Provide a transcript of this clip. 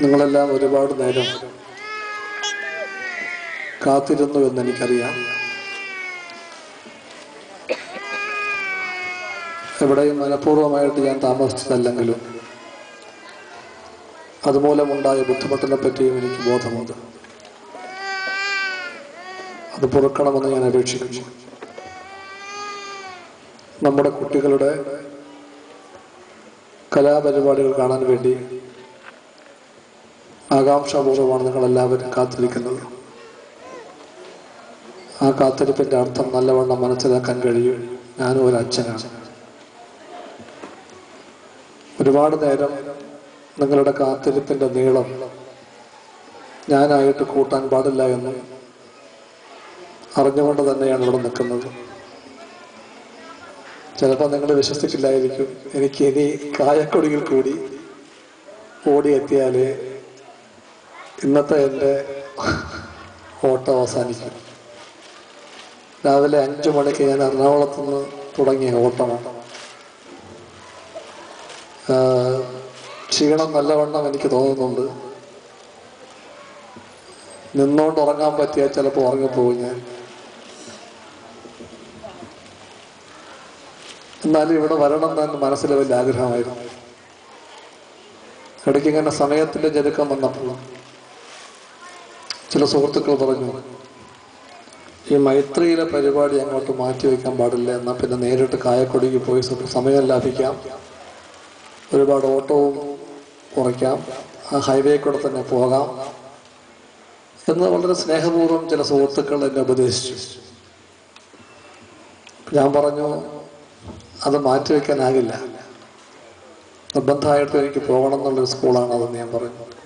നിങ്ങളെല്ലാം ഒരുപാട് നേരം കാത്തിരുന്നു എന്ന് എനിക്കറിയാം എവിടെയും മനഃപൂർവമായിട്ട് ഞാൻ താമസിച്ചതല്ലെങ്കിലും അതുമൂലമുണ്ടായ ബുദ്ധിമുട്ടിനെ പറ്റിയും എനിക്ക് ബോധമുണ്ട്. അത് പൊറുക്കണമെന്ന് ഞാൻ അപേക്ഷിക്കുന്നു. നമ്മുടെ കുട്ടികളുടെ കലാപരിപാടികൾ കാണാൻ വേണ്ടി ആകാംക്ഷാപൂർവമാണ് നിങ്ങൾ എല്ലാവരും കാത്തിരിക്കുന്നത്. ആ കാത്തിരിപ്പിന്റെ അർത്ഥം നല്ലവണ്ണം മനസ്സിലാക്കാൻ കഴിയും. ഞാനും ഒരു അച്ഛനാണ്. ഒരുപാട് നേരം നിങ്ങളുടെ കാത്തിരിപ്പിന്റെ നീളം ഞാനായിട്ട് കൂട്ടാൻ പാടില്ല എന്ന് അറിഞ്ഞുകൊണ്ട് തന്നെയാണ് ഇവിടെ നിൽക്കുന്നത്. ചിലപ്പോൾ നിങ്ങൾ വിശ്വസിച്ചില്ലായിരിക്കും. എനിക്ക് ഇനി കായക്കൊടിയിൽ കൂടി ഓടിയെത്തിയാലേ ഇന്നത്തെ എന്റെ ഓട്ടം അവസാനിക്കും രാവിലെ അഞ്ചു മണിക്ക് ഞാൻ എറണാകുളത്ത് നിന്ന് തുടങ്ങിയ ഓട്ടമാണ്. ക്ഷീണം നല്ലവണ്ണം എനിക്ക് തോന്നുന്നുണ്ട്. നിന്നുകൊണ്ട് ഉറങ്ങാൻ പറ്റിയാൽ ചിലപ്പോൾ ഉറങ്ങിപ്പോകും ഞാൻ. എന്നാലും ഇവിടെ വരണം എന്ന് മനസ്സിൽ വലിയ ആഗ്രഹമായിരുന്നു. ഇടയ്ക്ക് ഇങ്ങനെ സമയത്തിന്റെ ഞെരുക്കം വന്നപ്പോൾ ചില സുഹൃത്തുക്കൾ പറഞ്ഞു ഈ മൈത്രിയിലെ പരിപാടി അങ്ങോട്ട് മാറ്റി വയ്ക്കാൻ പാടില്ല. എന്നാൽ പിന്നെ നേരിട്ട് കായക്കൊടിക്ക് പോയി സമയം ലാഭിക്കാം. ഒരുപാട് ഓട്ടവും കുറയ്ക്കാം. ആ ഹൈവേ കൂടെ തന്നെ പോകാം. എന്ന് വളരെ സ്നേഹപൂർവം ചില സുഹൃത്തുക്കൾ എന്നെ ഉപദേശിച്ചു. ഞാൻ പറഞ്ഞു അത് മാറ്റിവെക്കാനാകില്ല നിർബന്ധമായിട്ട് എനിക്ക് പോകണം എന്നുള്ളൊരു സ്കൂളാണ് അതെന്ന് ഞാൻ പറഞ്ഞു.